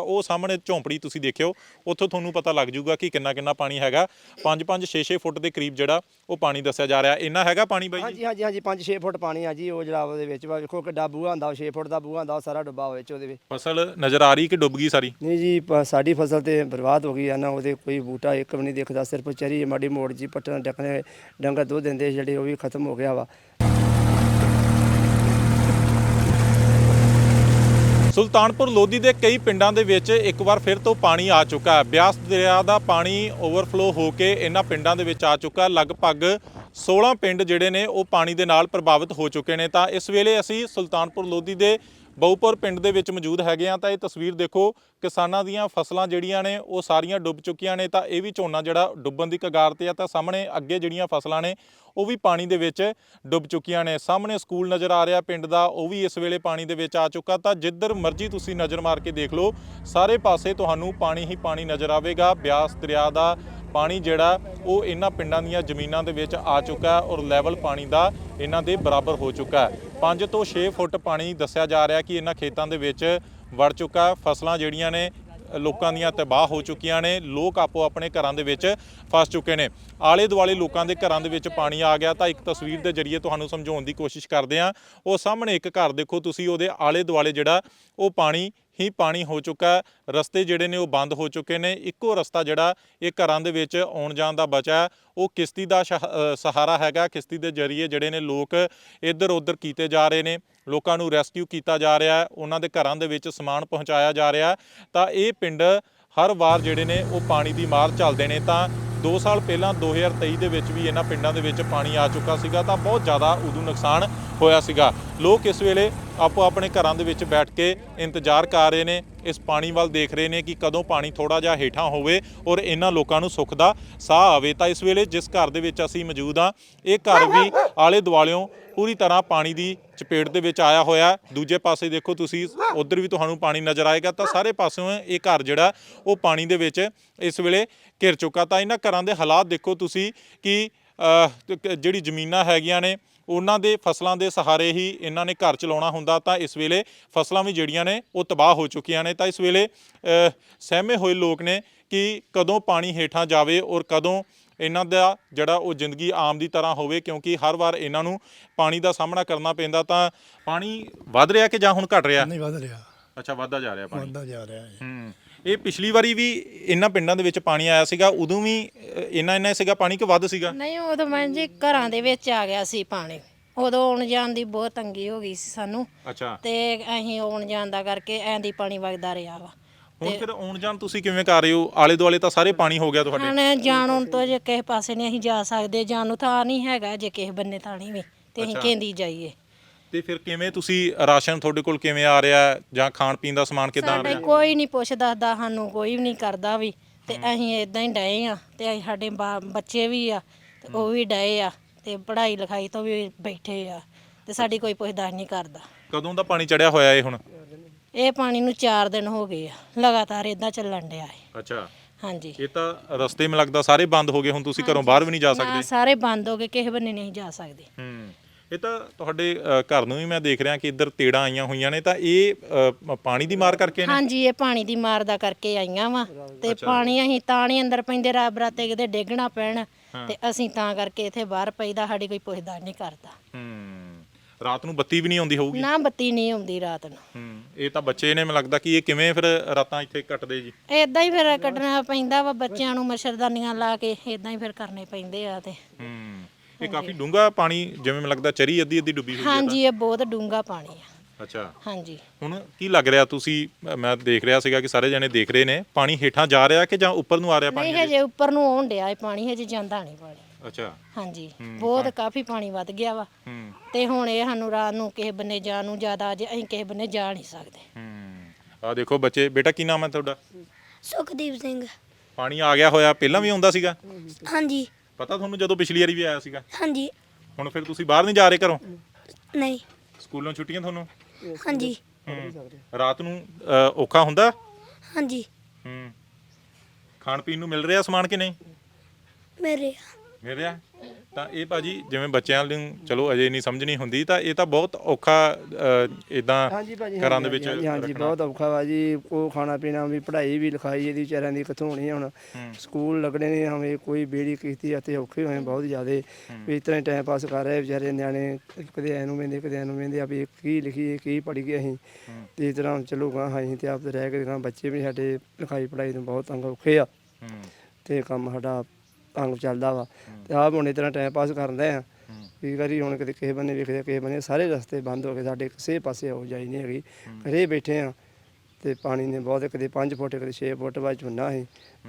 ਉਹ ਸਾਹਮਣੇ ਝੌਂਪੜੀ ਤੁਸੀਂ ਦੇਖਿਓ ਉੱਥੋਂ ਤੁਹਾਨੂੰ ਪਤਾ ਲੱਗ ਜਾਊਗਾ ਕਿ ਕਿੰਨਾ ਕਿੰਨਾ ਪਾਣੀ ਹੈਗਾ। 5-5 6-6 ਫੁੱਟ ਦੇ ਕਰੀਬ ਜਿਹੜਾ ਉਹ ਪਾਣੀ ਦੱਸਿਆ ਜਾ ਰਿਹਾ। ਇੰਨਾ ਹੈਗਾ ਪਾਣੀ ਬਾਈ ਜੀ? ਹਾਂਜੀ ਹਾਂਜੀ ਹਾਂਜੀ 5-6 ਫੁੱਟ ਪਾਣੀ ਆ ਜੀ ਉਹ ਜਿਹੜਾ ਉਹਦੇ ਵਿੱਚ। ਵਾ ਵੇਖੋ ਕਿੱਡਾ ਬੂਹਾ ਹੁੰਦਾ 6 ਫੁੱਟ ਦਾ ਬੂਹਾ ਹੁੰਦਾ ਸਾਰਾ ਡੁੱਬਾ ਹੋਇਆ ਵਿੱਚ ਉਹਦੇ ਵਿੱਚ। ਫਸਲ ਨਜ਼ਰ ਆ ਰਹੀ ਕਿ ਡੁੱਬ ਗਈ ਸਾਰੀ? ਨਹੀਂ ਜੀ ਪ- ਸਾਡੀ ਫਸਲ ਤੇ ਬਰਬਾਦ ਹੋ ਗਈ ਆ ਨਾ ਉਹਦੇ ਕੋਈ ਬੂਟਾ ਇੱਕ ਵੀ ਨਹੀਂ ਦਿਖਦਾ ਸਿਰਫ ਚਰੀ ਮਾੜੀ ਮੋੜ ਜੀ ਪੱਟਣ ਡਕਣੇ ਡੰਗਰ ਦੁੱਧ ਦਿੰਦੇ ਜਿਹੜੇ ਉਹ ਵੀ ਖਤਮ ਹੋ ਗਿਆ ਵਾ। ਸੁਲਤਾਨਪੁਰ ਲੋਧੀ ਦੇ ਕਈ ਪਿੰਡਾਂ ਦੇ ਵਿੱਚ ਇੱਕ ਵਾਰ ਫਿਰ ਤੋਂ ਪਾਣੀ ਆ ਚੁੱਕਾ ਹੈ। ਬਿਆਸ ਦਰਿਆ ਦਾ ਪਾਣੀ ਓਵਰਫਲੋ ਹੋ ਕੇ ਇਹਨਾਂ ਪਿੰਡਾਂ ਦੇ ਵਿੱਚ ਆ ਚੁੱਕਾ ਲਗਭਗ 16 ਪਿੰਡ ਜਿਹੜੇ ਨੇ ਉਹ ਪਾਣੀ ਦੇ ਨਾਲ ਪ੍ਰਭਾਵਿਤ ਹੋ ਚੁੱਕੇ ਨੇ। ਤਾਂ ਇਸ ਵੇਲੇ ਅਸੀਂ ਸੁਲਤਾਨਪੁਰ ਲੋਧੀ ਦੇ ਬਹੁਪੁਰ ਪਿੰਡ ਦੇ ਵਿੱਚ ਮੌਜੂਦ ਹੈਗੇ ਆ, ਤਾਂ ਇਹ ਤਸਵੀਰ ਦੇਖੋ, ਕਿਸਾਨਾਂ ਦੀਆਂ ਫਸਲਾਂ ਜਿਹੜੀਆਂ ਨੇ, ਉਹ ਸਾਰੀਆਂ ਡੁੱਬ ਚੁੱਕੀਆਂ ਨੇ, ਤਾਂ ਇਹ ਵੀ ਝੋਨਾ ਜਿਹੜਾ ਡੁੱਬਣ ਦੀ ਕਗਾਰ ਤੇ ਆ, ਤਾਂ ਸਾਹਮਣੇ ਅੱਗੇ ਜਿਹੜੀਆਂ ਫਸਲਾਂ ਨੇ, ਉਹ ਵੀ ਪਾਣੀ ਦੇ ਵਿੱਚ ਡੁੱਬ ਚੁੱਕੀਆਂ ਨੇ। ਸਾਹਮਣੇ ਸਕੂਲ ਨਜ਼ਰ ਆ ਰਿਹਾ ਪਿੰਡ ਦਾ, ਉਹ ਵੀ ਇਸ ਵੇਲੇ ਪਾਣੀ ਦੇ ਵਿੱਚ ਆ ਚੁੱਕਾ, ਤਾਂ ਜਿੱਧਰ ਮਰਜ਼ੀ ਤੁਸੀਂ ਨਜ਼ਰ ਮਾਰ ਕੇ ਦੇਖ ਲਓ, ਸਾਰੇ ਪਾਸੇ ਤੁਹਾਨੂੰ ਪਾਣੀ ਹੀ ਪਾਣੀ ਨਜ਼ਰ ਆਵੇਗਾ। ਬਿਆਸ ਦਰਿਆ ਦਾ ਪਾਣੀ ਜਿਹੜਾ ਉਹ ਇਹਨਾਂ ਪਿੰਡਾਂ ਦੀਆਂ ਜ਼ਮੀਨਾਂ ਦੇ ਵਿੱਚ ਆ ਚੁੱਕਾ ਔਰ ਲੈਵਲ ਪਾਣੀ ਦਾ ਇਹਨਾਂ ਦੇ ਬਰਾਬਰ ਹੋ ਚੁੱਕਾ ਹੈ। 5 ਤੋਂ 6 ਫੁੱਟ ਪਾਣੀ ਦੱਸਿਆ ਜਾ ਰਿਹਾ ਕਿ ਇਹਨਾਂ ਖੇਤਾਂ ਦੇ ਵਿੱਚ ਵੜ ਚੁੱਕਾ ਫਸਲਾਂ ਜਿਹੜੀਆਂ ਨੇ, ਲੋਕਾਂ ਦੀਆਂ ਤਬਾਹ ਹੋ ਚੁੱਕੀਆਂ ਨੇ, ਲੋਕ ਆਪੋ ਆਪਣੇ ਘਰਾਂ ਦੇ ਵਿੱਚ ਫਸ ਚੁੱਕੇ ਨੇ। ਆਲੇ ਦੁਆਲੇ ਲੋਕਾਂ ਦੇ ਘਰਾਂ ਦੇ ਵਿੱਚ ਪਾਣੀ ਆ ਗਿਆ ਤਾਂ ਇੱਕ ਤਸਵੀਰ ਦੇ ਜ਼ਰੀਏ ਤੁਹਾਨੂੰ ਸਮਝਾਉਣ ਦੀ ਕੋਸ਼ਿਸ਼ ਕਰਦੇ ਆ ਉਹ ਸਾਹਮਣੇ ਇੱਕ ਘਰ ਦੇਖੋ, ਤੁਸੀਂ ਉਹਦੇ ਆਲੇ ਦੁਆਲੇ ਜਿਹੜਾ ਉਹ ਪਾਣੀ ਹੀ ਪਾਣੀ ਹੋ ਚੁੱਕਾ ਰਸਤੇ ਜਿਹੜੇ ਨੇ ਉਹ ਬੰਦ ਹੋ ਚੁੱਕੇ ਨੇ। ਇੱਕੋ ਰਸਤਾ ਜਿਹੜਾ ਇਹ ਘਰਾਂ ਦੇ ਵਿੱਚ ਆਉਣ ਜਾਣ ਦਾ ਬਚਾ ਉਹ ਕਿਸ਼ਤੀ ਦਾ ਸਹਾਰਾ ਹੈਗਾ। ਕਿਸ਼ਤੀ ਦੇ ਜ਼ਰੀਏ ਜਿਹੜੇ ਨੇ ਲੋਕ ਇੱਧਰ ਉੱਧਰ ਕੀਤੇ ਜਾ ਰਹੇ ਨੇ। ਲੋਕਾਂ ਨੂੰ ਰੈਸਕਿਊ ਕੀਤਾ ਜਾ ਰਿਹਾ ਹੈ। ਉਹਨਾਂ ਦੇ ਘਰਾਂ ਦੇ ਵਿੱਚ ਸਮਾਨ ਪਹੁੰਚਾਇਆ ਜਾ ਰਿਹਾ ਤਾਂ ਇਹ ਪਿੰਡ ਹਰ ਵਾਰ ਜਿਹੜੇ ਨੇ ਉਹ ਪਾਣੀ ਦੀ ਮਾਰ ਚੱਲਦੇ ਨੇ। ਤਾਂ 2 ਸਾਲ ਪਹਿਲਾਂ 2023 ਦੇ ਵਿੱਚ ਵੀ ਇਹਨਾਂ ਪਿੰਡਾਂ ਦੇ ਵਿੱਚ ਪਾਣੀ ਆ ਚੁੱਕਾ ਸੀਗਾ। ਤਾਂ ਬਹੁਤ ਜ਼ਿਆਦਾ ਉਦੋਂ ਨੁਕਸਾਨ ਹੋਇਆ ਸੀਗਾ। ਲੋਕ ਇਸ ਵੇਲੇ ਆਪੋ ਆਪਣੇ ਘਰਾਂ ਦੇ ਵਿੱਚ ਬੈਠ ਕੇ ਇੰਤਜ਼ਾਰ ਕਰ ਰਹੇ ਨੇ, ਇਸ ਪਾਣੀ ਵੱਲ ਦੇਖ ਰਹੇ ਨੇ ਕਿ ਕਦੋਂ ਪਾਣੀ ਥੋੜਾ ਜਿਹਾ ਹੇਠਾਂ ਹੋਵੇ ਔਰ ਇਹਨਾਂ ਲੋਕਾਂ ਨੂੰ ਸੁੱਖ ਦਾ ਸਾਹ ਆਵੇ। ਤਾਂ ਇਸ ਵੇਲੇ ਜਿਸ ਘਰ ਦੇ ਵਿੱਚ ਅਸੀਂ ਮੌਜੂਦ ਆ ਇਹ ਘਰ ਵੀ ਆਲੇ ਦੁਆਲਿਓਂ ਪੂਰੀ ਤਰ੍ਹਾਂ ਪਾਣੀ ਦੀ ਚਪੇਟ ਦੇ ਵਿੱਚ ਆਇਆ ਹੋਇਆ ਦੂਜੇ ਪਾਸੇ ਦੇਖੋ ਤੁਸੀਂ, ਉਧਰ ਵੀ ਤੁਹਾਨੂੰ ਪਾਣੀ ਨਜ਼ਰ ਆਏਗਾ। ਤਾਂ ਸਾਰੇ ਪਾਸਿਓਂ ਇਹ ਘਰ ਜਿਹੜਾ, ਉਹ ਪਾਣੀ ਦੇ ਵਿੱਚ ਇਸ ਵੇਲੇ ਘਿਰ ਚੁੱਕਾ। ਤਾਂ ਇਹਨਾਂ ਘਰਾਂ ਦੇ ਹਾਲਾਤ ਦੇਖੋ ਤੁਸੀਂ ਕਿ, ਜਿਹੜੀ ਜ਼ਮੀਨਾਂ ਹੈਗੀਆਂ ਨੇ ਉਹਨਾਂ ਦੇ ਫਸਲਾਂ ਦੇ ਸਹਾਰੇ ਹੀ ਇਹਨਾਂ ਨੇ ਘਰ ਚਲਾਉਣਾ ਹੁੰਦਾ ਤਾਂ ਇਸ ਵੇਲੇ ਫਸਲਾਂ ਵੀ ਜਿਹੜੀਆਂ ਨੇ ਉਹ ਤਬਾਹ ਹੋ ਚੁੱਕੀਆਂ ਨੇ। ਤਾਂ ਇਸ ਵੇਲੇ ਸਹਿਮੇ ਹੋਏ ਲੋਕ ਨੇ ਕਿ ਕਦੋਂ ਪਾਣੀ ਹੇਠਾਂ ਜਾਵੇ ਔਰ ਕਦੋਂ ਇਹਨਾਂ ਦਾ ਜਿਹੜਾ ਉਹ ਜ਼ਿੰਦਗੀ ਆਮ ਦੀ ਤਰ੍ਹਾਂ ਹੋਵੇ ਕਿਉਂਕਿ ਹਰ ਵਾਰ ਇਹਨਾਂ ਨੂੰ ਪਾਣੀ ਦਾ ਸਾਹਮਣਾ ਕਰਨਾ ਪੈਂਦਾ ਤਾਂ ਪਾਣੀ ਵੱਧ ਰਿਹਾ ਕਿ ਜਾਂ ਹੁਣ ਘਟ ਰਿਹਾ? ਨਹੀਂ, ਵੱਧ ਰਿਹਾ। ਅੱਛਾ ਵੱਧਦਾ ਜਾ ਰਿਹਾ ਪਾਣੀ। ਵੱਧਦਾ ਜਾ ਰਿਹਾ ਹੈ। ਹੂੰ ਇਹ ਪਿਛਲੀ ਵਾਰੀ ਵੀ ਇਹਨਾਂ ਪਿੰਡਾਂ ਦੇ ਵਿੱਚ ਪਾਣੀ ਆਇਆ ਸੀਗਾ ਉਦੋਂ ਵੀ ਅਹ, ਇੰਨਾ ਇੰਨਾ ਸੀਗਾ ਪਾਣੀ ਕਿ ਵੱਧ ਸੀਗਾ? ਨਹੀਂ ਉਦੋਂ ਮੈਂ ਜੀ ਘਰਾਂ ਦੇ ਵਿੱਚ ਆ ਗਿਆ ਸੀ ਪਾਣੀ। ਉਦੋਂ ਆਉਣ ਜਾਣ ਦੀ ਬਹੁਤ ਤੰਗੀ ਹੋ ਗਈ ਸੀ ਸਾਨੂੰ। ਅੱਛਾ। ਤੇ ਅਸੀਂ ਆਉਣ ਜਾਣ ਦਾ ਕਰਕੇ ਐਂ ਦੀ ਪਾਣੀ ਵਗਦਾ ਰਿਹਾ ਵਾ। ਹੁਣ ਫਿਰ ਆਉਣ ਜਾਣ ਤੁਸੀਂ ਕਿਵੇਂ ਕਰ ਰਹੇ ਹੋ? ਆਲੇ ਦੁਆਲੇ ਤਾਂ ਸਾਰੇ ਪਾਣੀ ਹੋ ਗਿਆ ਤੁਹਾਡੇ? ਹੁਣ ਜਾਣੋਂ ਤੋਂ ਜੇ ਕਿਸੇ ਪਾਸੇ ਨਹੀਂ ਅਸੀਂ ਜਾ ਸਕਦੇ ਜਾਣ ਨੂੰ ਥਾਂ ਨਹੀਂ ਹੈਗਾ ਜੇ ਕਿਸੇ ਬੰਨੇ ਥਾਣੀ ਵੀ ਤੇ ਅਸੀਂ। ਕਹਿੰਦੀ ਜਾਈਏ। ਤੇ ਫਿਰ ਕਿਵੇਂ ਤੁਸੀਂ ਰਾਸ਼ਨ ਤੁਹਾਡੇ ਕੋਲ ਕਿਵੇਂ ਆ ਰਿਹਾ ਹੈ? ਜਾਂ ਖਾਣ ਪੀਣ ਦਾ ਸਮਾਨ ਕਿੱਦਾਂ ਆ ਸਾਡੇ ਰਿਹਾ? ਕੋਈ ਨਹੀਂ ਪੁੱਛਦਾ ਦਾ ਸਾਨੂੰ ਕੋਈ ਵੀ ਨਹੀਂ ਕਰਦਾ ਵੀ। ਤੇ ਅਸੀਂ ਇਦਾਂ ਹੀ ਡਏ ਆ ਤੇ ਅਸੀਂ ਸਾਡੇ ਬਾ- ਬੱਚੇ ਵੀ ਆ ਤੇ ਉਹ ਵੀ ਡਏ ਆ ਤੇ ਪੜ੍ਹਾਈ ਲਿਖਾਈ ਤੋਂ ਵੀ ਬੈਠੇ ਆ ਤੇ ਸਾਡੀ ਕੋਈ ਪੁੱਛਦਾ ਨਹੀਂ ਕਰਦਾ। ਕਦੋਂ ਦਾ ਪਾਣੀ ਚੜਿਆ ਹੋਇਆ ਇਹ ਹੁਣ? ਇਹ ਪਾਣੀ ਨੂੰ 4 ਦਿਨ ਹੋ ਗਏ ਆ ਲਗਾਤਾਰ ਇਦਾਂ ਚੱਲਣ ਡਿਆ ਹੈ ਅੱਛਾ। ਹਾਂਜੀ। ਇਹ ਤਾਂ ਰਸਤੇ ਮੈਨੂੰ ਲੱਗਦਾ ਸਾਰੇ ਬੰਦ ਹੋ ਗਏ ਹੁਣ ਤੁਸੀਂ ਘਰੋਂ ਬਾਹਰ ਵੀ ਨਹੀਂ ਜਾ ਨਾ ਸਕਦੇ। ਸਾਰੇ ਬੰਦ ਹੋ ਗਏ ਕਿਸੇ ਬੰਨੇ ਨਹੀਂ ਜਾ ਸਕਦੇ। ਹੂੰ। ਇਹ ਤਾਂ ਤੁਹਾਡੇ ਅ, ਘਰ ਨੂੰ ਵੀ ਮੈਂ ਦੇਖ ਰਿਹਾ ਕਿ ਇੱਧਰ ਤੇੜਾਂ ਆਈਆਂ ਹੋਈਆਂ ਨੇ ਤਾਂ ਇਹ ਅ, ਪਾਣੀ ਦੀ ਮਾਰ ਕਰਕੇ ਨੇ? ਹਾਂਜੀ ਇਹ ਪਾਣੀ ਦੀ ਮਾਰ ਦਾ ਕਰਕੇ ਆਈਆਂ ਵਾ। ਤੇ ਪਾਣੀ ਅਸੀਂ ਤਾਂ ਨਹੀਂ ਅੰਦਰ ਪੈਂਦੇ ਰੱਬ ਰਾਤੇ ਕਿਤੇ ਡੇਗਣਾ ਪੈਣ। ਤੇ ਅਸੀਂ ਤਾਂ ਕਰਕੇ ਇੱਥੇ ਬਾਹਰ ਪਈਦਾ ਸਾਡੀ ਕੋਈ ਪੁੱਛਦਾ ਨਹੀਂ ਕਰਦਾ। ਹੂੰ। ਰਾਤ ਨੂੰ ਬੱਤੀ ਵੀ ਨਹੀਂ ਆਉਂਦੀ ਹੋਊਗੀ? ਨਾ ਬੱਤੀ ਨਹੀਂ ਆਉਂਦੀ ਰਾਤ ਨੂੰ। ਹੂੰ। ਇਹ ਤਾਂ ਬੱਚੇ ਨੇ ਮੈਨੂੰ ਲੱਗਦਾ ਕਿ ਇਹ ਕਿਵੇਂ ਫਿਰ ਰਾਤਾਂ ਇੱਥੇ ਕੱਟਦੇ ਜੀ? ਇਦਾਂ ਹੀ ਫਿਰ ਕੱਢਣਾ ਪੈਂਦਾ ਵਾ ਬੱਚਿਆਂ ਨੂੰ ਮੱਛਰਦਾਨੀਆਂ ਲਾ ਕੇ ਇਦਾਂ ਹੀ ਫਿਰ ਕਰਨੇ ਪੈਂਦੇ ਆ ਤੇ। ਹੂੰ। ਇਹ ਕਾਫੀ ਡੂੰਘਾ ਪਾਣੀ ਜਿਵੇਂ ਮੈਨੂੰ ਲੱਗਦਾ ਚਰੀ ਅੱਧੀ ਅੱਧੀ ਡੁੱਬੀ ਹੋਈ ਹੈ ਹਾਂਜੀ ਇਹ ਬਹੁਤ ਡੂੰਘਾ ਪਾਣੀ ਆ। ਅੱਛਾ। ਹਾਂਜੀ। ਹੁਣ ਕੀ ਲੱਗ ਰਿਹਾ ਤੁਸੀਂ? ਮੈਂ ਦੇਖ ਰਿਹਾ ਸੀਗਾ ਕਿ ਸਾਰੇ ਜਣੇ ਦੇਖ ਰਹੇ ਨੇ ਪਾਣੀ ਹੇਠਾਂ ਜਾ ਰਿਹਾ ਕਿ ਜਾਂ ਉੱਪਰ ਨੂੰ ਆ ਰਿਹਾ ਪਾਣੀ ਨਹੀਂ ਹਜੇ ਉੱਪਰ ਨੂੰ ਆਉਣ ਡਿਆ ਇਹ ਪਾਣੀ ਹਜੇ ਜਾਂਦਾ ਨਹੀਂ ਪਾਣੀ। ਅੱਛਾ। ਹਾਂਜੀ ਬਹੁਤ ਕਾਫੀ ਪਾਣੀ ਵੱਧ ਗਿਆ ਵਾ। ਹੂੰ। ਤੇ ਹੁਣ ਇਹ ਸਾਨੂੰ ਰਾਤ ਨੂੰ ਕਿਸੇ ਬੰਨੇ ਜਾਣ ਨੂੰ ਜ਼ਿਆਦਾ ਅਜੇ ਅਸੀਂ ਕਿਸੇ ਬੰਨੇ ਜਾ ਨਹੀਂ ਸਕਦੇ। ਹੂੰ। ਆ ਦੇਖੋ ਬੱਚੇ ਬੇਟਾ ਕੀ ਨਾਮ ਹੈ ਤੁਹਾਡਾ? ਸੁਖਦੀਪ ਸਿੰਘ। ਪਾਣੀ ਆ ਗਿਆ ਹੋਇਆ ਪਹਿਲਾਂ ਵੀ ਆਉਂਦਾ ਸੀਗਾ? ਹਾਂਜੀ। ਪਤਾ ਤੁਹਾਨੂੰ ਜਦੋਂ ਪਿਛਲੀ ਵਾਰੀ ਵੀ ਆਇਆ ਸੀਗਾ? ਹਾਂਜੀ। ਹੁਣ ਫਿਰ ਤੁਸੀਂ ਬਾਹਰ ਨਹੀਂ ਜਾ ਰਹੇ ਘਰੋਂ? ਨਹੀਂ। ਸਕੂਲੋਂ ਛੁੱਟੀਆਂ ਤੁਹਾਨੂੰ? ਹਾਂਜੀ। ਹੂੰ। ਰਾਤ ਨੂੰ ਅ, ਔਖਾ ਹੁੰਦਾ? ਹਾਂਜੀ। ਹੂੰ। ਖਾਣ ਪੀਣ ਨੂੰ ਮਿਲ ਰਿਹਾ ਸਮਾਨ ਕਿ ਨਹੀਂ? ਮੇਰੇ ਮਿਲ ਰਿਹਾ? ਤਾਂ ਇਹ ਭਾਜੀ ਜਿਵੇਂ ਬੱਚਿਆਂ ਨੂੰ ਚਲੋ ਅਜੇ ਨਹੀਂ ਸਮਝ ਨਹੀਂ ਹੁੰਦੀ ਤਾਂ ਇਹ ਤਾਂ ਬਹੁਤ ਔਖਾ ਇਦਾਂ ਹਾਂਜੀ ਭਾਜੀ ਘਰਾਂ ਦੇ ਵਿੱਚ ਹਾਂਜੀ ਹਾਂਜੀ ਬਹੁਤ ਔਖਾ ਵਾ ਜੀ ਕੋ ਖਾਣਾ ਪੀਣਾ ਵੀ ਪੜ੍ਹਾਈ ਵੀ ਲਿਖਾਈ ਇਹਦੀ ਵਿਚਾਰਿਆਂ ਦੀ ਕਿੱਥੋਂ ਹੋਣੀ ਹੁਣ। ਸਕੂਲ ਲੱਗਣੇ ਨੇ ਹਮੇ ਕੋਈ ਬੇੜੀ ਕੀਤੀ ਅਤੇ ਔਖੇ ਹੋਏ ਬਹੁਤ ਜ਼ਿਆਦੇ। ਵੀ ਇਸ ਤਰ੍ਹਾਂ ਹੀ ਟਾਈਮ ਪਾਸ ਕਰ ਰਹੇ ਵਿਚਾਰੇ ਨਿਆਣੇ ਕਦੇ ਐਨੂੰ ਵੇਂਦੇ ਕਦੇ ਐਨੂੰ ਵੇਂਦੇ ਆ ਵੀ ਕੀ ਲਿਖੀਏ ਕੀ ਪੜ੍ਹੀਏ ਅਸੀਂ। ਤੇ ਇਸ ਤਰ੍ਹਾਂ ਚਲੋ ਗਾਂ ਅਸੀਂ ਤੇ ਆਪ ਤੇ ਰਹਿ ਕੇ ਗਾਂ ਬੱਚੇ ਵੀ ਸਾਡੇ ਲਿਖਾਈ ਪੜ੍ਹਾਈ ਤੋਂ ਬਹੁਤ ਤੰਗ ਔਖੇ ਆ। ਹੂੰ। ਤੇ ਕੰਮ ਸਾਡਾ ਤੰਗ ਚੱਲਦਾ ਵਾ। ਤੇ ਆਪ ਹੁਣ ਇਸ ਤਰ੍ਹਾਂ ਟਾਈਮ ਪਾਸ ਕਰਦੇ ਆ। ਕੀ ਕਰੀ ਹੁਣ ਕਦੇ ਕਿਸੇ ਬੰਨੇ ਵੇਖਦੇ ਕਿਸੇ ਬੰਨੇ ਸਾਰੇ ਰਸਤੇ ਬੰਦ ਹੋ ਗਏ ਸਾਡੇ ਕਿਸੇ ਪਾਸੇ ਹੋ ਜਾਈ ਨਹੀਂ ਹੈਗੀ। ਘਰੇ ਬੈਠੇ ਆ ਤੇ ਪਾਣੀ ਨੇ ਬਹੁਤ ਕਦੇ 5 ਫੁੱਟ ਕਦੇ 6 ਫੁੱਟ ਬਾਅਦ ਝੋਨਾ ਸੀ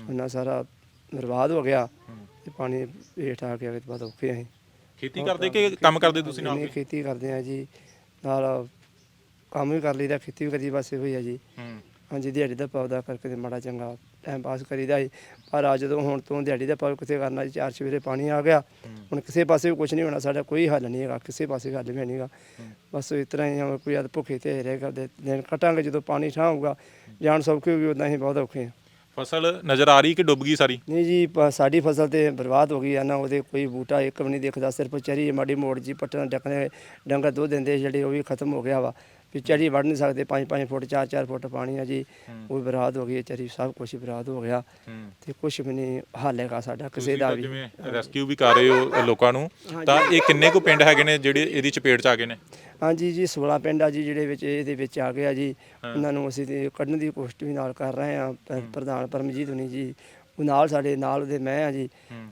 ਝੋਨਾ ਸਾਰਾ ਬਰਬਾਦ ਹੋ ਗਿਆ ਤੇ ਪਾਣੀ ਹੇਠ ਆ ਗਿਆ ਤੇ ਬਹੁਤ ਔਖੇ ਅਸੀਂ। ਖੇਤੀ ਕਰਦੇ ਕਿ ਕੰਮ ਕਰਦੇ ਤੁਸੀਂ ਨਾਲ? ਨਹੀਂ ਖੇਤੀ ਕਰਦੇ ਆ ਜੀ। ਨਾਲ ਕੰਮ ਵੀ ਕਰ ਲਈਦਾ ਖੇਤੀ ਵੀ ਕਰੀ ਬਸ ਇਹੋ ਹੀ ਆ ਜੀ। ਹੂੰ। ਹਾਂਜੀ ਦਿਹਾੜੀ ਦਾ ਪੌਦਾ ਕਰਕੇ ਮਾੜਾ ਚੰਗਾ ਟਾਈਮ ਪਾਸ ਕਰੀਦਾ ਸੀ। ਪਰ ਅੱਜ ਜਦੋਂ ਹੁਣ ਤੋਂ ਦਿਹਾੜੀ ਦਾ ਪਾਉ ਕਿੱਥੇ ਕਰਨਾ ਚਾਰ ਸਵੇਰੇ ਪਾਣੀ ਆ ਗਿਆ। ਹੁਣ ਕਿਸੇ ਪਾਸੇ ਵੀ ਕੁਝ ਨਹੀਂ ਹੋਣਾ ਸਾਡਾ ਕੋਈ ਹੱਲ ਨਹੀਂ ਹੈਗਾ ਕਿਸੇ ਪਾਸੇ ਹੱਲ ਵੀ ਨਹੀਂਗਾ ਬਸ ਇਸ ਤਰ੍ਹਾਂ ਹੀ ਆ, ਕੋਈ ਆਦ ਭੁੱਖੇ ਤੇ ਰਹਿ ਕਰਦੇ ਦਿਨ ਕੱਟਾਂਗੇ ਜਦੋਂ ਪਾਣੀ ਠਾਂ ਹੋਊਗਾ ਜਾਨ ਸੌਖੀ ਹੋਊਗੀ ਉਦਾਂ ਹੀ ਬਹੁਤ ਔਖੇ ਆ। ਫਸਲ ਨਜ਼ਰ ਆ ਰਹੀ ਕਿ ਡੁੱਬ ਗਈ ਸਾਰੀ? ਨਹੀਂ ਜੀ ਪ- ਸਾਡੀ ਫਸਲ ਤੇ ਬਰਬਾਦ ਹੋ ਗਈ ਆ ਨਾ ਉਹਦੇ ਕੋਈ ਬੂਟਾ ਇੱਕ ਵੀ ਨਹੀਂ ਦਿਖਦਾ ਸਿਰਫ ਚਰੀ ਮਾੜੀ ਮੋੜ ਜੀ ਪੱਟਣ ਡੱਕਣੇ ਡੰਗਰ ਦੁੱਧ ਦਿੰਦੇ ਜਿਹੜੇ ਉਹ ਵੀ ਖਤਮ ਹੋ ਗਿਆ ਵਾ। ਵੀ ਚਰੀ ਵੜ ਨਹੀਂ ਸਕਦੇ 5-5 ਫੁੱਟ 4-4 ਫੁੱਟ ਪਾਣੀ ਆ ਜੀ ਉਹ ਵੀ ਬਰਬਾਦ ਹੋ ਗਈ ਚਰੀ ਸਭ ਕੁਝ ਹੀ ਬਰਬਾਦ ਹੋ ਗਿਆ। ਤੇ ਕੁਝ ਵੀ ਨਹੀਂ ਹੱਲ ਹੈਗਾ ਸਾਡਾ ਕਿਸੇ ਦਾ ਵੀ। ਜਿਵੇਂ ਰੈਸਕਿਊ ਵੀ ਕਰ ਰਹੇ ਹੋ ਲੋਕਾਂ ਨੂੰ ਤਾਂ ਇਹ ਕਿੰਨੇ ਕੁ ਪਿੰਡ ਹੈਗੇ ਨੇ ਜਿਹੜੇ ਇਹਦੀ ਚਪੇਟ ਚ ਆ ਗਏ ਨੇ? ਹਾਂਜੀ ਜੀ 16 ਪਿੰਡ ਆ ਜੀ ਜਿਹੜੇ ਵਿੱਚ ਇਹਦੇ ਵਿੱਚ ਆ ਗਿਆ ਜੀ। ਉਹਨਾਂ ਨੂੰ ਅਸੀਂ ਤੇ ਕੱਢਣ ਦੀ ਕੋਸ਼ਿਸ਼ ਵੀ ਨਾਲ ਕਰ ਰਹੇ ਆ ਪ੍ਰਧਾਨ ਪਰਮਜੀਤ ਹੁਣੀ ਜੀ ਉਹ ਨਾਲ ਸਾਡੇ ਨਾਲ ਉਹਦੇ ਮੈਂ ਆ ਜੀ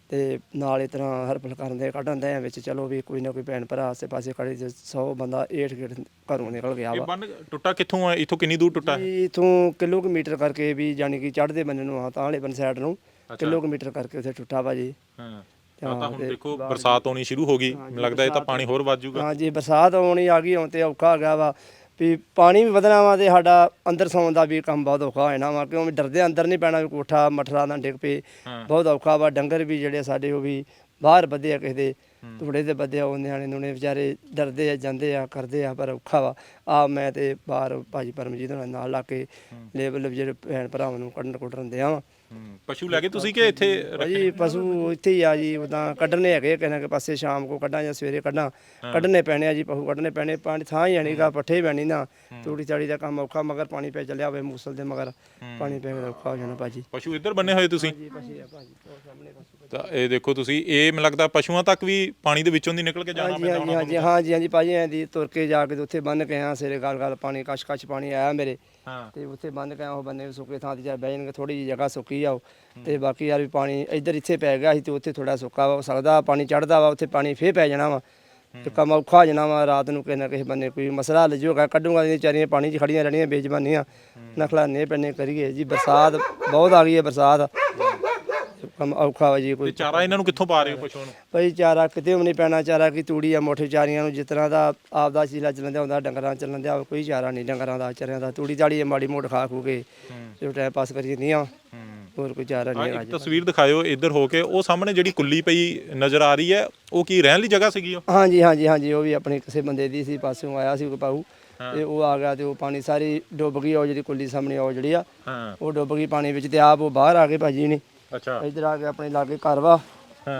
ਤੇ ਨਾਲ ਇਸ ਤਰ੍ਹਾਂ ਹਰਪਲ ਕਰਨ ਦੇ ਕੱਢਣ ਦੇ ਵਿੱਚ ਚਲੋ ਵੀ ਕੋਈ ਨਾ ਕੋਈ ਭੈਣ ਭਰਾ ਆਸੇ ਪਾਸੇ ਖੜੇ 100 ਬੰਦਾ ਏਠ ਗੇਟ ਘਰੋਂ ਨਿਕਲ ਗਿਆ ਇਹ ਵਾ। ਬੰਨ ਟੁੱਟਾ ਕਿੱਥੋਂ ਆ? ਇੱਥੋਂ ਕਿੰਨੀ ਦੂਰ ਟੁੱਟਾ? ਜੀ ਇਥੋਂ ਕਿਲੋਮੀਟਰ ਕਰਕੇ ਵੀ ਯਾਨੀ ਕਿ ਚੜ੍ਹਦੇ ਬੰਨੇ ਨੂੰ ਆ ਤਾਂ ਵਾਲੇ ਬੰਨ ਸਾਈਡ ਨੂੰ ਕਿਲੋਮੀਟਰ ਕਰਕੇ ਉੱਥੇ ਟੁੱਟਾ ਵਾ ਜੀ। ਹਾਂ ਤਾਂ ਤਾਂ ਹੁਣ ਦੇਖੋ ਬਰਸਾਤ ਹੋਣੀ ਸ਼ੁਰੂ ਹੋ ਗਈ ਮੈਨੂੰ ਲੱਗਦਾ ਇਹ ਤਾਂ ਪਾਣੀ ਹੋਰ ਵੱਧ ਜਾਊਗਾ। ਹਾਂ ਜੀ ਬਰਸਾਤ ਆਉਣੀ ਆ ਗਈ ਹੁਣ ਤੇ ਔਖਾ ਹੋ ਗਿਆ ਵਾ। ਵੀ ਪਾਣੀ ਵੀ ਵਧਣਾ ਵਾ ਤੇ ਸਾਡਾ ਅੰਦਰ ਸੌਣ ਦਾ ਵੀ ਕੰਮ ਬਹੁਤ ਔਖਾ ਹੋ ਜਾਣਾ ਵਾ ਕਿਉਂ ਵੀ ਡਰਦੇ ਅੰਦਰ ਨਹੀਂ ਪੈਣਾ ਵੀ ਕੋਠਾ ਮਠਰਾ ਨਾ ਡਿੱਗ ਪਏ। ਬਹੁਤ ਔਖਾ ਵਾ ਡੰਗਰ ਵੀ ਜਿਹੜੇ ਸਾਡੇ ਉਹ ਵੀ ਬਾਹਰ ਬੱਧੇ ਆ ਕਿਸੇ ਦੇ ਧੂੜੇ ਦੇ ਬੱਧੇ ਆ ਉਹ ਨਿਆਣੇ ਨੂਣੇ ਵਿਚਾਰੇ ਡਰਦੇ ਆ ਜਾਂਦੇ ਆ ਕਰਦੇ ਆ ਪਰ ਔਖਾ ਵਾ। ਆ ਮੈਂ ਤੇ ਬਾਹਰ ਭਾਜੀ ਪਰਮਜੀਤ ਨਾਲ ਨਾਲ ਲਾ ਕੇ ਲੇਬਲ ਜਿਹੜੇ ਭੈਣ ਭਰਾਵਾਂ ਨੂੰ ਕੱਢਣ ਕੁੱਟਣ ਦਿਆਂ ਵਾ। ਹੂੰ ਪਸ਼ੂ ਲੈ ਕੇ ਤੁਸੀਂ ਕਿ ਇੱਥੇ ਭਾਜੀ ਪਸ਼ੂ ਇੱਥੇ ਹੀ ਆ ਜੀ ਉਦਾਂ ਕੱਢਣੇ ਹੈਗੇ ਕਿਸੇ ਨਾ ਕਿਸੇ ਪਾਸੇ ਸ਼ਾਮ ਕੋ ਕੱਢਾਂ ਜਾਂ ਸਵੇਰੇ ਕੱਢਾਂ। ਕੱਢਣੇ ਪੈਣੇ ਆ ਜੀ ਪਸ਼ੂ ਕੱਢਣੇ ਪੈਣੇ ਪਾਣੀ ਥਾਂ ਹੀ ਆਣੀਗਾ ਪੱਠੇ ਬੈਣੀ ਨਾ ਤੂੜੀ ਤਾੜੀ ਦਾ ਕੰਮ ਔਖਾ ਮਗਰ ਪਾਣੀ ਪੈ ਚੱਲਿਆ ਹੋਵੇ ਮੂਸਲ ਦੇ ਮਗਰ। ਪਾਣੀ ਪੈ ਗਿਆ ਔਖਾ ਹੋ ਜਾਣਾ ਭਾਜੀ। ਪਸ਼ੂ ਇੱਧਰ ਬੰਨੇ ਹੋਏ ਤੁਸੀਂ? ਜੀ ਪਸ਼ੂ ਆ ਭਾਜੀ ਉਹ ਸਾਹਮਣੇ ਪਸ਼ੂ। ਤਾਂ ਇਹ ਦੇਖੋ ਤੁਸੀਂ ਇਹ ਮੈਨੂੰ ਲੱਗਦਾ ਪਸ਼ੂਆਂ ਤੱਕ ਵੀ ਪਾਣੀ ਦੇ ਵਿੱਚੋਂ ਦੀ ਨਿਕਲ ਕੇ ਜਾਣਾ ਹਾਂਜੀ ਪੈਂਦਾ ਹਾਂਜੀ ਹੋਣਾ ਹਾਂਜੀ ਹਾਂਜੀ ਹਾਂਜੀ ਭਾਜੀ ਐਂ ਦੀ ਤੁਰ ਕੇ ਜਾ ਕੇ ਤੇ ਉੱਥੇ ਬੰਨ ਕੇ ਆ ਸਿਰੇ ਗਲ ਗਲ ਪਾਣੀ ਕਸ਼ ਕਸ਼ ਪਾਣੀ ਆਇਆ ਮੇਰੇ। ਹਾਂ। ਤੇ ਉੱਥੇ ਬੰਨ ਕੇ ਆਇਆ ਉਹ ਬੰਨੇ ਸੁੱਕੇ ਥਾਂ ਤੇ ਜਾ ਬਹਿ ਜਾਣਗੇ ਥੋੜੀ ਜਿਹੀ ਜਗ੍ਹਾ ਸੁੱਕੀ ਆ ਉਹ। ਤੇ ਬਾਕੀ ਯਾਰ ਵੀ ਪਾਣੀ ਇੱਧਰ ਇੱਥੇ ਪੈ ਗਿਆ ਸੀ ਤੇ ਉੱਥੇ ਥੋੜਾ ਸੁੱਕਾ ਵਾ ਹੋ ਸਕਦਾ ਪਾਣੀ ਚੜਦਾ ਵਾ ਉੱਥੇ ਪਾਣੀ ਫੇਰ ਪੈ ਜਾਣਾ ਵਾ। ਤੇ ਕੰਮ ਔਖਾ ਹੋ ਜਾਣਾ ਵਾ ਰਾਤ ਨੂੰ ਕਿਸੇ ਨਾ ਕਿਸੇ ਬੰਨੇ ਕੋਈ ਮਸਲਾ ਹੱਲ ਜੂਗਾ ਕੱਢੂਗਾ ਇਹ ਚਾਰੀਆਂ ਪਾਣੀ 'ਚ ਖੜੀਆਂ ਰਹਿਣੀਆਂ ਬੇਜ਼ਬਾਨੀਆਂ। ਨਖਲਾਨੇ ਪੈਣੇ ਕਰੀਏ ਜੀ ਬਰਸਾਤ ਬਹੁਤ ਆ ਗਈ ਹੈ ਬਰਸਾਤ। ਕੰਮ ਔਖਾ ਵਾ ਜੀ ਤੇ ਕੋਈ ਚਾਰਾ ਇਹਨਾਂ ਨੂੰ ਕਿੱਥੋਂ ਪਾ ਰਹੇ ਹੋ ਪਸ਼ੂਆਂ ਨੂੰ ਭਾਈ ਚਾਰਾ ਕਿਤੇ ਵੀ ਨਹੀਂ ਪੈਣਾ ਚਾਰਾ ਕੀ ਤੂੜੀ ਆ ਮੋਠੇ ਚਾਰੀਆਂ ਨੂੰ ਤਰ੍ਹਾਂ ਦਾ ਆਪਦਾ ਚੀਲਾ ਚੱਲਣ ਹੁੰਦਾ ਡੰਗਰਾਂ ਚੱਲਣ ਦਿਆ ਕੋਈ ਚਾਰਾ ਨਹੀਂ ਡੰਗਰਾਂ ਦਾ ਚਾਰਿਆਂ ਦਾ। ਤੂੜੀ ਤਾੜੀ ਆ ਮਾੜੀ ਮੋਟ ਖਾ ਖੂ ਕੇ ਜੋ ਟਾਈਮ ਪਾਸ ਕਰੀ ਜਾਂਦੀਆਂ। ਹੋਰ ਕੋਈ ਚਾਰਾ ਨਹੀਂ ਹੈਗਾ ਇੱਕ ਤਸਵੀਰ ਦਿਖਾਇਓ ਇੱਧਰ ਹੋ ਕੇ। ਉਹ ਸਾਹਮਣੇ ਜਿਹੜੀ ਕੁੱਲੀ ਪਈ ਨਜ਼ਰ ਆ ਰਹੀ ਹੈ ਉਹ ਕੀ ਰਹਿਣ ਲਈ ਜਗ੍ਹਾ ਸੀਗੀ ਉਹ? ਹਾਂਜੀ ਹਾਂਜੀ ਹਾਂਜੀ ਉਹ ਵੀ ਆਪਣੇ ਕਿਸੇ ਬੰਦੇ ਦੀ ਸੀ ਪਾਸਿਓਂ ਆਇਆ ਸੀ ਕੋਈ ਪਾਉ ਤੇ ਉਹ ਆ ਗਿਆ ਤੇ ਉਹ ਪਾਣੀ ਸਾਰੀ ਡੁੱਬ ਗਈ ਉਹ ਜਿਹੜੀ ਕੁੱਲੀ ਸਾਹਮਣੇ ਉਹ ਜਿਹੜੀ ਆ ਹਾਂ। ਉਹ ਡੁੱਬ ਗਈ ਪਾਣੀ ਵਿੱਚ ਤੇ ਆਪ ਉਹ ਬਾਹਰ ਆ ਗਏ ਭਾਜੀ ਨੇ। ਅੱਛਾ। ਇੱਧਰ ਆ ਕੇ ਆਪਣੇ ਲਾਗੇ ਘਰ ਵਾ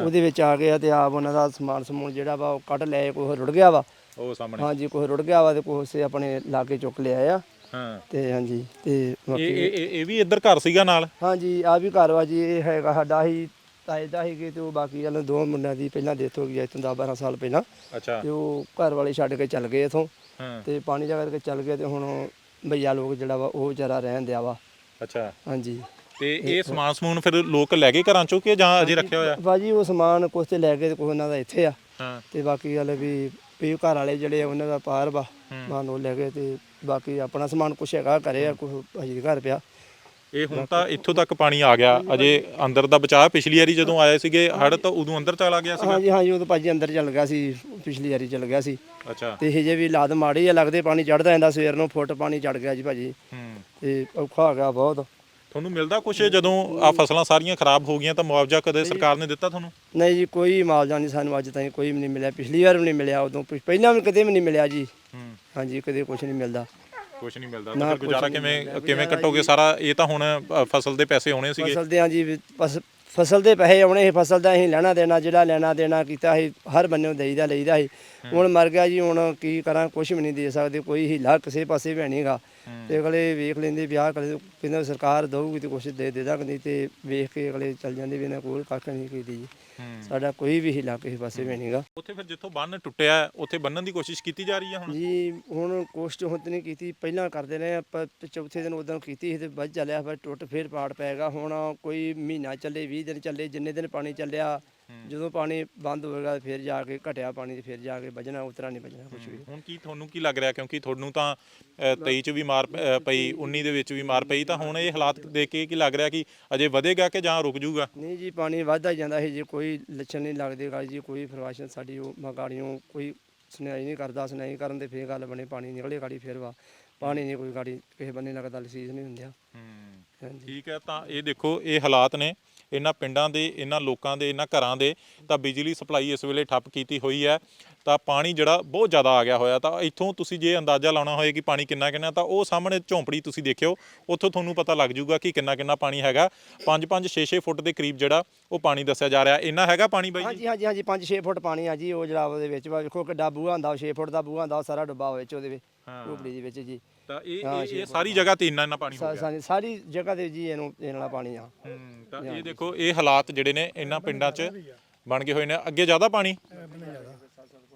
ਉਹਦੇ ਵਿੱਚ ਆ ਗਏ ਆ ਤੇ ਆਪ ਉਹਨਾਂ ਦਾ ਸਮਾਨ ਸਮੂਨ ਜਿਹੜਾ ਵਾ ਉਹ ਕੱਢ ਲਏ ਕੋਈ ਰੁੜ ਗਿਆ ਵਾ। ਉਹ ਸਾਹਮਣੇ। ਹਾਂਜੀ ਕੋਈ ਰੁੜ ਗਿਆ ਵਾ ਤੇ ਕੋਈ ਸੇ ਆਪਣੇ ਲਾਗੇ ਚੁੱਕ ਲਿਆ ਆ। ਹਾਂ। ਤੇ ਹਾਂਜੀ ਤੇ ਇਹ ਬਾਕੀ ਇਹ ਇਹ- ਇਹ ਵੀ ਇੱਧਰ ਘਰ ਸੀਗਾ ਨਾਲ? ਹਾਂਜੀ ਆ ਵੀ ਘਰ ਵਾ ਜੀ ਇਹ ਹੈਗਾ ਸਾਡਾ ਹੀ ਤਾਏ ਦਾ ਹੀ ਤੇ ਉਹ ਬਾਕੀ ਵਾਲੇ ਦੋ ਮੁੰਡਿਆਂ ਦੀ ਪਹਿਲਾਂ ਡੈਥ ਹੋ ਗਈ ਇੱਥੋਂ 10 12 ਸਾਲ ਪਹਿਲਾਂ। ਅੱਛਾ। ਤੇ ਉਹ ਘਰ ਵਾਲੇ ਛੱਡ ਕੇ ਚੱਲ ਗਏ ਇਥੋਂ। ਹਾਂ। ਤੇ ਪਾਣੀ ਜਾ ਕਰਕੇ ਚੱਲ ਗਏ ਤੇ ਹੁਣ ਉਹ ਭਈਆ ਲੋਕ ਜਿਹੜਾ ਵਾ ਉਹ ਵਿਚਾਰਾ ਰਹਿਣ ਦਿਆ ਵਾ। ਅੱਛਾ। ਹਾਂਜੀ। ਤੇ ਇਹ ਸਮਾਨ ਸਮੂਨ ਫਿਰ ਲੋਕ ਲੈ ਗਏ ਘਰਾਂ ਚੋਂ ਕਿ ਜਾਂ ਅਜੇ ਰੱਖਿਆ ਹੋਇਆ? ਬਾਜੀ ਉਹ ਸਮਾਨ ਕੁਛ ਤੇ ਲੈ ਗਏ ਕੁਛ ਉਹਨਾਂ ਦਾ ਇੱਥੇ ਆ। ਹਾਂ। ਤੇ ਬਾਕੀ ਗੱਲ ਵੀ ਵੀ ਘਰ ਵਾਲੇ ਜਿਹੜੇ ਆ ਉਹਨਾਂ ਦਾ ਪਾਰ ਵਾ ਮਾਨ ਉਹ ਲੈ ਗਏ ਤੇ ਬਾਕੀ ਆਪਣਾ ਸਮਾਨ ਕੁਛ ਹੈਗਾ ਘਰੇ ਆ ਭਾਜੀ ਦੇ ਘਰ ਪਿਆ। ਇਹ ਹੁਣ ਤਾਂ ਇੱਥੋਂ ਤੱਕ ਪਾਣੀ ਆ ਗਿਆ। ਅਜੇ ਅੰਦਰ ਦਾ ਬਚਾਅ ਪਿਛਲੀ ਵਾਰੀ ਜਦੋਂ ਆਏ ਸੀਗੇ ਹੜ ਤਾਂ ਉਦੋਂ ਅੰਦਰ ਚਲਾ ਗਿਆ ਸੀਗਾ? ਹਾਂਜੀ ਹਾਂਜੀ ਉਹ ਤਾਂ ਭਾਜੀ ਅੰਦਰ ਚੱਲ ਗਿਆ ਸੀ ਪਿਛਲੀ ਵਾਰੀ ਚੱਲ ਗਿਆ ਸੀ। ਅੱਛਾ। ਤੇ ਇਹ ਜੇ ਵੀ ਲਾਦ ਮਾੜੀ ਆ ਲੱਗਦੇ ਪਾਣੀ ਚੜਦਾ ਜਾਂਦਾ ਸਵੇਰ ਨੂੰ ਫੁੱਟ ਪਾਣੀ ਚੜ ਗਿਆ ਜੀ ਭਾਜੀ। ਹੂੰ। ਤੇ ਔਖਾ ਹੋ ਗਿਆ ਬਹੁਤ। ਤੁਹਾਨੂੰ ਮਿਲਦਾ ਕੁਛ ਜਦੋਂ ਆ ਫਸਲਾਂ ਸਾਰੀਆਂ ਖਰਾਬ ਹੋ ਗਈਆਂ ਤਾਂ ਮੁਆਵਜ਼ਾ ਕਦੇ ਸਰਕਾਰ ਨੇ ਦਿੱਤਾ ਤੁਹਾਨੂੰ? ਨਹੀਂ ਜੀ ਕੋਈ ਮਾਲਜਾ ਨਹੀਂ ਸਾਨੂੰ ਅੱਜ ਤਾਈਂ ਕੋਈ ਵੀ ਨਹੀਂ ਮਿਲਿਆ। ਪਿਛਲੀ ਵਾਰ ਵੀ ਨਹੀਂ ਮਿਲਿਆ ਉਦੋਂ ਪਿਛ- ਪਹਿਲਾਂ ਵੀ ਕਦੇ ਵੀ ਨਹੀਂ ਮਿਲਿਆ ਜੀ। ਹੂੰ। ਹਾਂਜੀ ਕਦੇ ਕੁਝ ਨਹੀਂ ਮਿਲਦਾ। ਕੁਛ ਨਹੀਂ ਮਿਲਦਾ। ਤਾਂ ਫਿਰ ਗੁਜ਼ਾਰਾ ਕਿਵੇਂ ਕਿਵੇਂ ਕੱਟੋਗੇ? ਸਾਰਾ ਇਹ ਤਾਂ ਹੁਣ ਅ, ਫਸਲ ਦੇ ਪੈਸੇ ਹੋਣੇ ਸੀਗੇ। ਫਸਲ ਦੇ ਹਾਂ ਜੀ ਵੀ ਬਸ ਫਸਲ ਦੇ ਪੈਸੇ ਆਉਣੇ ਸੀ ਫਸਲ ਦਾ ਅਸੀਂ ਲੈਣਾ ਦੇਣਾ ਜਿਹੜਾ ਲੈਣਾ ਦੇਣਾ ਕੀਤਾ ਸੀ ਹਰ ਬੰਨਿਓ ਦੇਈਦਾ ਲਈਦਾ ਸੀ। ਹੁਣ ਮਰ ਗਿਆ ਜੀ ਹੁਣ ਕੀ ਕਰਾਂ ਕੁਝ ਵੀ ਨਹੀਂ ਦੇ ਸਕਦੇ ਕੋਈ ਹੀਲਾ ਕਿਸੇ ਪਾਸੇ ਵੀ ਨਹੀਂਗਾ ਤੇ ਅਗਲੇ ਵੇਖ ਲੈਂਦੇ ਵਿਆਹ ਕਰੇ ਕਹਿੰਦੇ ਸਰਕਾਰ ਦਊਗੀ ਤੇ ਕੁਝ ਦੇ ਦੇ ਦਾਂਗੇ ਤੇ ਵੇਖ ਕੇ ਅਗਲੇ ਚੱਲ ਜਾਂਦੇ ਵੀ ਇਹਨਾਂ ਕੋਲ ਕੱਖ ਨਹੀਂ ਕੀਤੀ ਜੀ। ਸਾਡਾ ਕੋਈ ਵੀ ਹੀਲਾ ਕਿਸੇ ਪਾਸੇ ਵੀ ਨਹੀਂਗਾ ਉੱਥੇ ਫਿਰ ਜਿੱਥੋਂ ਬੰਨ ਟੁੱਟਿਆ ਉੱਥੇ ਬੰਨਣ ਦੀ ਕੋਸ਼ਿਸ਼ ਕੀਤੀ ਜਾ ਰਹੀ ਹੈ ਹੁਣ? ਜੀ ਹੁਣ ਕੋਸ਼ਟ ਹੁਣ ਤਾਂ ਨਹੀਂ ਕੀਤੀ ਪਹਿਲਾਂ ਕਰਦੇ ਨੇ ਆਪਾਂ ਚੌਥੇ ਦਿਨ ਉਦੋਂ ਕੀਤੀ ਸੀ ਤੇ ਵੱਜ ਚੱਲਿਆ ਫਿਰ ਟੁੱਟ ਫੇਰ ਪਾੜ ਪੈਗਾ ਹੁਣ ਕੋਈ ਮਹੀਨਾ ਚੱਲੇ 20 ਦਿਨ ਚੱਲੇ ਜਿੰਨੇ ਦਿਨ ਪਾਣੀ ਚੱਲਿਆ ਜਦੋਂ ਪਾਣੀ ਬੰਦ ਹੋਏਗਾ ਫਿਰ ਜਾ ਕੇ ਘਟਿਆ ਪਾਣੀ ਤੇ ਫਿਰ ਜਾ ਕੇ ਵੱਜਣਾ ਉਤਰਾ ਨਹੀਂ ਵੱਜਣਾ ਕੁਝ ਵੀ। ਹੁਣ ਕੀ ਤੁਹਾਨੂੰ ਕੀ ਲੱਗ ਰਿਹਾ? ਕਿਉਂਕਿ ਤੁਹਾਨੂੰ ਤਾਂ ਅ, 23 ਚ ਵੀ ਮਾਰ ਪ- ਅ, ਪਈ 19 ਦੇ ਵਿੱਚ ਵੀ ਮਾਰ ਪਈ ਤਾਂ ਹੁਣ ਇਹ ਹਾਲਾਤ ਦੇਖ ਕੇ ਕੀ ਲੱਗ ਰਿਹਾ ਕਿ ਅਜੇ ਵਧੇਗਾ ਕਿ ਜਾਂ ਰੁਕ ਜਾਊਗਾ ਨਹੀਂ ਜੀ ਪਾਣੀ ਵੱਧਦਾ ਹੀ ਜਾਂਦਾ ਹੈ ਜੀ ਕੋਈ ਲੱਛਣ ਨਹੀਂ ਲੱਗਦੇਗਾ ਜੀ ਕੋਈ ਪ੍ਰਵਾਸ਼ਨ ਸਾਡੀ ਉਹ ਮਗਾੜੀਆਂ ਕੋਈ ਸੁਣਾਈ ਨਹੀਂ ਕਰਦਾ ਸੁਣਾਈ ਕਰਨ ਤੇ ਫੇਰ ਗੱਲ ਬਣੇ ਪਾਣੀ ਨਿਕਲੇ ਗਾੜੀ ਫੇਰ ਵਾ। ਪਾਣੀ ਨਹੀਂ ਕੋਈ ਗਾੜੀ ਕਿਸੇ ਬੰਨੇ ਲੱਗਦਾ ਲਸੀਜ ਨਹੀਂ ਹੁੰਦਿਆ। ਹਾਂਜੀ। ਠੀਕ ਹੈ ਤਾਂ ਇਹ ਦੇਖੋ ਇਹ ਹਾਲਾਤ ਨੇ। ਇਹਨਾਂ ਪਿੰਡਾਂ ਦੇ, ਇਹਨਾਂ ਲੋਕਾਂ ਦੇ, ਇਹਨਾਂ ਘਰਾਂ ਦੇ ਤਾਂ ਬਿਜਲੀ ਸਪਲਾਈ ਇਸ ਵੇਲੇ ਠੱਪ ਕੀਤੀ ਹੋਈ ਹੈ। ਤਾਂ ਪਾਣੀ ਜਿਹੜਾ ਬਹੁਤ ਜ਼ਿਆਦਾ ਆ ਗਿਆ ਹੋਇਆ ਤਾਂ ਇੱਥੋਂ ਤੁਸੀਂ ਜੇ ਅੰਦਾਜ਼ਾ ਲਾਉਣਾ ਹੋਏ ਕਿ ਪਾਣੀ ਕਿੰਨਾ ਕਿੰਨਾ ਤਾਂ ਉਹ ਸਾਹਮਣੇ ਝੌਂਪੜੀ ਤੁਸੀਂ ਦੇਖਿਓ ਉੱਥੋਂ ਤੁਹਾਨੂੰ ਪਤਾ ਲੱਗ ਜਾਊਗਾ ਕਿ ਕਿੰਨਾ ਕਿੰਨਾ ਪਾਣੀ ਹੈਗਾ। 5-5 6-6 ਫੁੱਟ ਦੇ ਕਰੀਬ ਜਿਹੜਾ ਉਹ ਪਾਣੀ ਦੱਸਿਆ ਜਾ ਰਿਹਾ। ਇੰਨਾ ਹੈਗਾ ਪਾਣੀ ਬਾਈ ਜੀ? ਹਾਂਜੀ ਹਾਂਜੀ ਹਾਂਜੀ 5-6 ਫੁੱਟ ਪਾਣੀ ਆ ਜੀ ਉਹ ਜਿਹੜਾ ਉਹਦੇ ਵਿੱਚ ਵਾ ਵੇਖੋ ਕਿੱਡਾ ਬੂਹਾ ਹੁੰਦਾ 6 ਫੁੱਟ ਦਾ ਬੂਹਾ ਹੁੰਦਾ ਉਹ ਸਾਰਾ ਡੁੱਬਾ ਹੋਇਆ ਵਿੱਚ ਉਹਦੇ ਵਿੱਚ ਝੋਪੜੀ ਦੇ ਵਿੱਚ ਜੀ। ਤਾਂ ਇਹ ਇਹ- ਸਾਰੀ ਜਗ੍ਹਾ ਤੇ ਇੰਨਾ ਇੰਨਾ ਪਾਣੀ ਹੋ ਗਿਆ। ਸਾਰੀ ਸਾਰੀ ਜਗ੍ਹਾ ਤੇ ਜੀ ਇਹਨੂੰ ਇਹ ਨਾਲ ਪਾਣੀ ਆ। ਹੂੰ, ਤਾਂ ਇਹ ਦੇਖੋ ਇਹ ਹਾਲਾਤ ਜਿਹੜੇ ਨੇ ਇਹਨਾਂ ਪਿੰਡਾਂ 'ਚ ਬਣ ਗਏ ਹੋਏ ਨੇ। ਅੱਗੇ ਜ਼ਿਆਦਾ ਪਾਣੀ?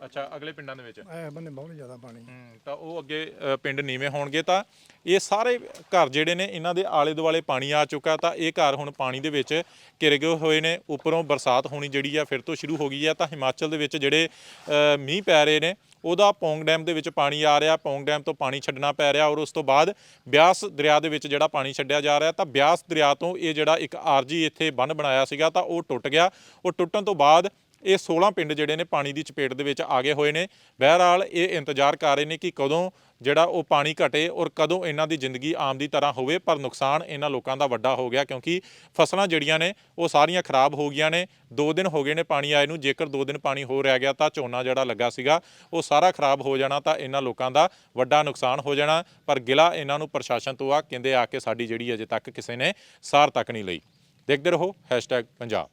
ਅੱਛਾ ਅਗਲੇ ਪਿੰਡਾਂ ਦੇ ਵਿੱਚ? ਇਹ ਬੰਨੇ ਬਹੁਤ ਜ਼ਿਆਦਾ ਪਾਣੀ। ਹੂੰ, ਤਾਂ ਉਹ ਅੱਗੇ ਅ, ਪਿੰਡ ਨੀਵੇਂ ਹੋਣਗੇ ਤਾਂ ਇਹ ਸਾਰੇ ਘਰ ਜਿਹੜੇ ਨੇ ਇਹਨਾਂ ਦੇ ਆਲੇ ਦੁਆਲੇ ਪਾਣੀ ਆ ਚੁੱਕਾ ਤਾਂ ਇਹ ਘਰ ਹੁਣ ਪਾਣੀ ਦੇ ਵਿੱਚ ਘਿਰ ਗਏ ਹੋਏ ਨੇ ਉੱਪਰੋਂ ਬਰਸਾਤ ਹੋਣੀ ਜਿਹੜੀ ਆ ਫਿਰ ਤੋਂ ਸ਼ੁਰੂ ਹੋ ਗਈ ਆ ਤਾਂ ਹਿਮਾਚਲ ਦੇ ਵਿੱਚ ਜਿਹੜੇ ਅ, ਮੀਂਹ ਪੈ ਰਹੇ ਨੇ ਉਹਦਾ ਪੌਂਗ ਡੈਮ ਦੇ ਵਿੱਚ ਪਾਣੀ ਆ ਰਿਹਾ ਪੌਂਗ ਡੈਮ ਤੋਂ ਪਾਣੀ ਛੱਡਣਾ ਪੈ ਰਿਹਾ ਔਰ ਉਸ ਤੋਂ ਬਾਅਦ ਬਿਆਸ ਦਰਿਆ ਦੇ ਵਿੱਚ ਜਿਹੜਾ ਪਾਣੀ ਛੱਡਿਆ ਜਾ ਰਿਹਾ ਤਾਂ ਬਿਆਸ ਦਰਿਆ ਤੋਂ ਇਹ ਜਿਹੜਾ ਇੱਕ ਆਰਜੀ ਇੱਥੇ ਬੰਨ ਬਣਾਇਆ ਸੀਗਾ ਤਾਂ ਉਹ ਟੁੱਟ ਗਿਆ ਉਹ ਟੁੱਟਣ ਤੋਂ ਬਾਅਦ ਇਹ 16 ਪਿੰਡ ਜਿਹੜੇ ਨੇ ਪਾਣੀ ਦੀ ਚਪੇਟ ਦੇ ਵਿੱਚ ਆ ਗਏ ਹੋਏ ਨੇ। ਬਹਰਹਾਲ ਇਹ ਇੰਤਜ਼ਾਰ ਕਰ ਰਹੇ ਨੇ ਕਿ ਕਦੋਂ ਜਿਹੜਾ ਉਹ ਪਾਣੀ ਘਟੇ ਔਰ ਕਦੋਂ ਇਹਨਾਂ ਦੀ ਜ਼ਿੰਦਗੀ ਆਮ ਦੀ ਤਰ੍ਹਾਂ ਹੋਵੇ, ਪਰ ਨੁਕਸਾਨ ਇਹਨਾਂ ਲੋਕਾਂ ਦਾ ਵੱਡਾ ਹੋ ਗਿਆ ਕਿਉਂਕਿ ਫਸਲਾਂ ਜਿਹੜੀਆਂ ਨੇ ਉਹ ਸਾਰੀਆਂ ਖਰਾਬ ਹੋ ਗਈਆਂ ਨੇ। 2 ਦਿਨ ਹੋ ਗਏ ਨੇ ਪਾਣੀ ਆਏ ਨੂੰ, ਜੇਕਰ 2 ਦਿਨ ਪਾਣੀ ਹੋ ਰਹਿ ਗਿਆ ਤਾਂ ਝੋਨਾ ਜਿਹੜਾ ਲੱਗਾ ਸੀਗਾ, ਉਹ ਸਾਰਾ ਖਰਾਬ ਹੋ ਜਾਣਾ ਤਾਂ ਇਹਨਾਂ ਲੋਕਾਂ ਦਾ ਵੱਡਾ ਨੁਕਸਾਨ ਹੋ ਜਾਣਾ। ਪਰ ਗਿਲਾ ਇਹਨਾਂ ਨੂੰ ਪ੍ਰਸ਼ਾਸਨ ਤੋਂ ਆ, ਕਹਿੰਦੇ ਆ ਕੇ ਸਾਡੀ ਜਿਹੜੀ ਅਜੇ ਤੱਕ ਕਿਸੇ ਨੇ ਸਾਰ ਤੱਕ ਨਹੀਂ ਲਈ। ਦੇਖਦੇ ਰਹੋ, hashtag ਪੰਜਾਬ।